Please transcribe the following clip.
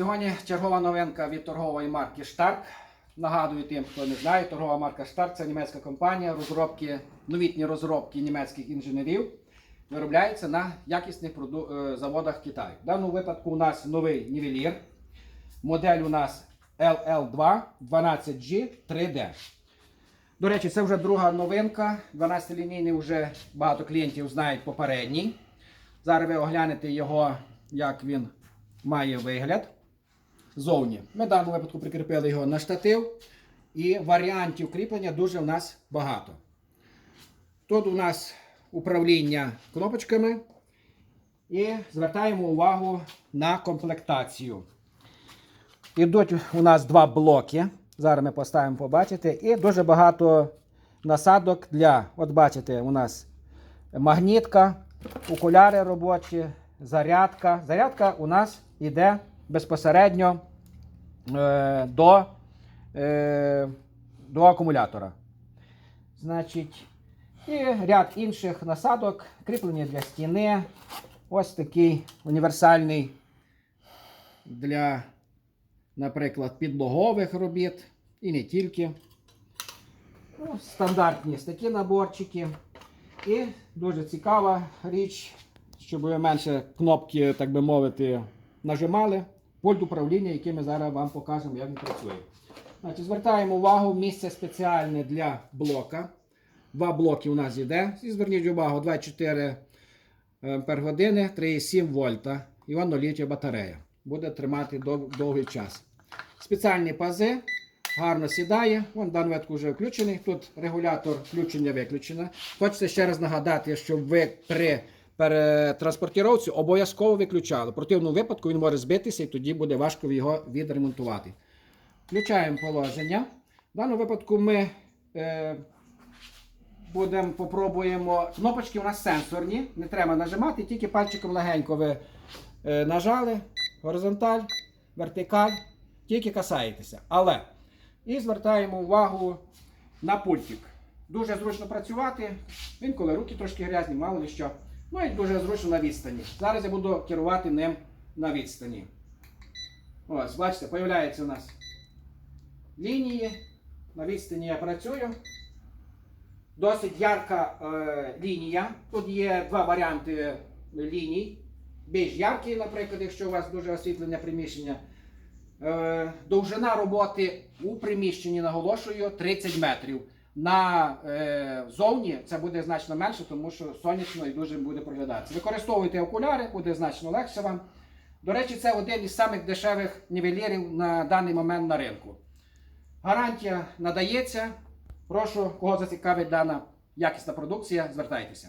Сьогодні чергова новинка від торгової марки Stark. Нагадую тим, хто не знає, торгова марка Stark це німецька компанія, розробки, новітні розробки німецьких інженерів виробляються на якісних е, заводах Китаю. В даному випадку у нас новий нівелір. Модель у нас LL2 12G 3D. До речі, це вже друга новинка. 12-лінійний вже багато клієнтів знають попередній. Зараз ви оглянете його, як він має вигляд зовні. Ми в даному випадку прикріпили його на штатив. І варіантів кріплення дуже в нас багато. Тут у нас управління кнопочками. І звертаємо увагу на комплектацію. Ідуть у нас два блоки. Зараз ми поставимо побачити. І дуже багато насадок для, от бачите, у нас магнітка, окуляри робочі, зарядка. Зарядка у нас йде безпосередньо е, до, е, до акумулятора. Значить, і ряд інших насадок, кріплення для стіни. Ось такий універсальний для, наприклад, підлогових робіт і не тільки. Ну, стандартні такі наборчики. І дуже цікава річ, щоб ви менше кнопки, так би мовити, нажимали. Пульт управління, який ми зараз вам покажемо, як він працює. Значить, звертаємо увагу, місце спеціальне для блока. Два блоки у нас йде. І зверніть увагу, 24 ампер години, 3,7 вольта. І воно літія батарея. Буде тримати дов- довгий час. Спеціальні пази, гарно сідає. Вон даному вже включений. Тут регулятор включення виключено. Хочеться ще раз нагадати, щоб ви при перетранспортіровці обов'язково виключали. В противному випадку він може збитися і тоді буде важко його відремонтувати. Включаємо положення. В даному випадку ми е, будемо попробуємо. Кнопочки у нас сенсорні, не треба нажимати, тільки пальчиком легенько ви е, нажали, горизонталь, вертикаль, тільки касаєтеся. Але і звертаємо увагу на пультик. Дуже зручно працювати. Інколи руки трошки грязні, мало ли що. Ну і дуже зручно на відстані. Зараз я буду керувати ним на відстані. Ось, бачите, появляється у нас лінії. На відстані я працюю. Досить ярка е, лінія. Тут є два варіанти ліній. Більш яркі, наприклад, якщо у вас дуже освітлене приміщення. Е, довжина роботи у приміщенні, наголошую, 30 метрів. На е, зовні це буде значно менше, тому що сонячно і дуже буде проглядатися. Використовуйте окуляри, буде значно легше вам. До речі, це один із самих дешевих нівелірів на даний момент на ринку. Гарантія надається. Прошу, кого зацікавить дана якісна продукція, звертайтеся.